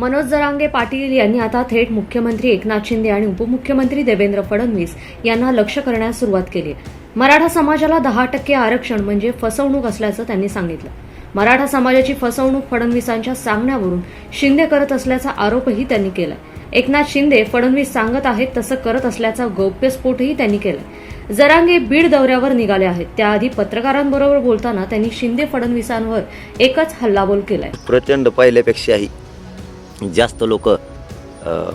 मनोज जरांगे पाटील यांनी आता थेट मुख्यमंत्री एकनाथ शिंदे आणि उपमुख्यमंत्री देवेंद्र फडणवीस यांना लक्ष करण्यास सुरुवात केली. मराठा समाजाला दहा टक्के आरक्षण म्हणजे फसवणूक असल्याचं त्यांनी सांगितलं. मराठा समाजाची फसवणूक फडणवीसांच्या सांगण्यावरून शिंदे करत असल्याचा आरोपही त्यांनी केलाय एकनाथ शिंदे फडणवीस सांगत आहेत तसं करत असल्याचा गौप्यस्फोटही त्यांनी केलाय जरांगे बीड दौऱ्यावर निघाले आहेत. त्याआधी पत्रकारांबरोबर बोलताना त्यांनी शिंदे फडणवीसांवर एकच हल्लाबोल केलाय. प्रचंड पहिल्यापेक्षाही जास्त लोक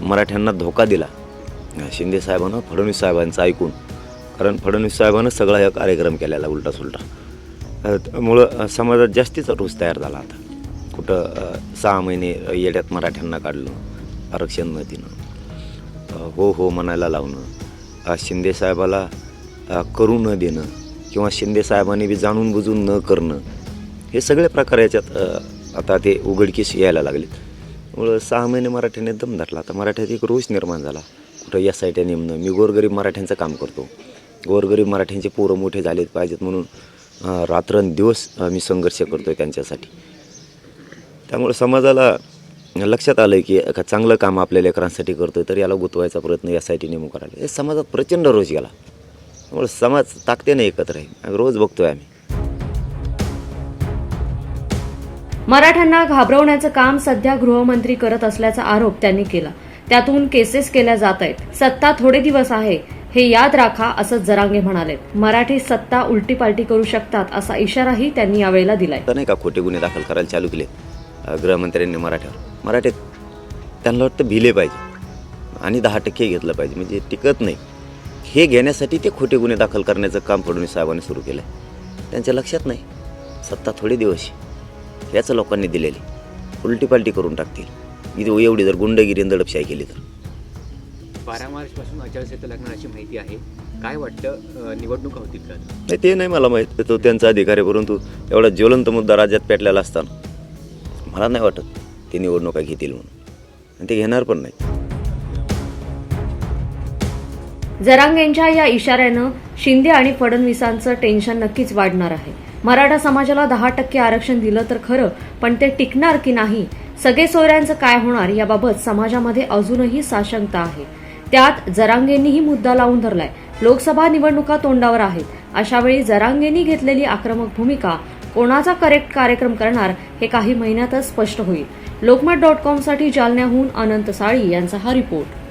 मराठ्यांना धोका दिला. शिंदे साहेबांना फडणवीस साहेबांचं ऐकून. कारण फडणवीस साहेबांनं सगळा हा कार्यक्रम केलेला उलटा सुलटा मुळं त्यामुळं समाजात जास्तीचा रोष तयार झाला आता. कुठं सहा महिने येड्यात मराठ्यांना काढलं आरक्षण न देणं हो हो म्हणायला लावणं. शिंदेसाहेबाला शिंदे साहेबाला करू न देणं किंवा शिंदे साहेबांनी बी जाणून बुजून न करणं हे सगळे प्रकार याच्यात आता ते उघडकीस यायला लागलेत. त्यामुळं सहा महिने मराठ्याने दम धरला. आता मराठ्यात एक रोष निर्माण झाला. कुठं या साईटने नेमणं मी गोरगरीब मराठ्यांचं काम करतो. गोरगरीब मराठ्यांचे पोरं मोठे झालेत पाहिजेत म्हणून रात्रंदिवस मी संघर्ष करतो आहे त्यांच्यासाठी. त्यामुळे समाजाला लक्षात आलं की एका चांगलं काम आपल्या लेकरांसाठी करतो आहे तर याला गुतवायचा प्रयत्न या साईटी नेमून करायला. हे समाजात प्रचंड रोष गेला. त्यामुळे समाज ताकदीने एकत्र आहे. रोज बघतो आहे आम्ही. मराठ्यांना घाबरवण्याचं काम सध्या गृहमंत्री करत असल्याचा आरोप त्यांनी केला. त्यातून केसेस केल्या जात आहेत. सत्ता थोडे दिवस आहे. हे याद राखा असं जरांगे म्हणाले मराठी सत्ता उलटीपालटी करू शकतात असा इशाराही त्यांनी यावेळेला दिलाय. नाही का खोटे गुन्हे दाखल करायला चालू केले? गृहमंत्र्यांनी मराठ्यावर. मराठीत त्यांना वाटतं भिले पाहिजे. आणि दहा टक्के घेतलं पाहिजे. म्हणजे टिकत नाही. हे घेण्यासाठी ते खोटे गुन्हे दाखल करण्याचं काम फडणवीस साहेबांनी सुरू केलं आहे त्यांच्या लक्षात नाही. सत्ता थोडे दिवस आहे. याचं लोकांनी दिलेली. उलटीपालटी करून टाकतील. इथे एवढी जर गुंडगिरी दडपशाही केली तर. बारा मार्चपासून आचारसंहिता लागणार अशी माहिती आहे. काय वाटतं निवडणुका होतील का? नाही ते नाही मला माहीत. तो त्यांचा अधिकार आहे परंतु एवढा ज्वलंत मुद्दा राज्यात पेटलेला असताना मला नाही वाटत ते निवडणुका घेतील म्हणून. आणि ते घेणार पण नाही जरांगेंच्या या इशाऱ्यानं शिंदे आणि फडणवीसांचं टेन्शन नक्कीच वाढणार आहे. मराठा समाजाला दहा टक्के आरक्षण दिलं तर खरं पण ते टिकणार की नाही सगळे सोयऱ्यांचं काय होणार याबाबत समाजामध्ये अजूनही साशंकता आहे. त्यात जरांगेंनीही मुद्दा लावून धरलाय. लोकसभा निवडणुका तोंडावर आहेत. अशावेळी जरांगेंनी घेतलेली आक्रमक भूमिका कोणाचा करेक्ट कार्यक्रम करणार हे काही महिन्यातच स्पष्ट होईल. लोकमत डॉट कॉमसाठी जालन्याहून अनंत साळी यांचा हा रिपोर्ट.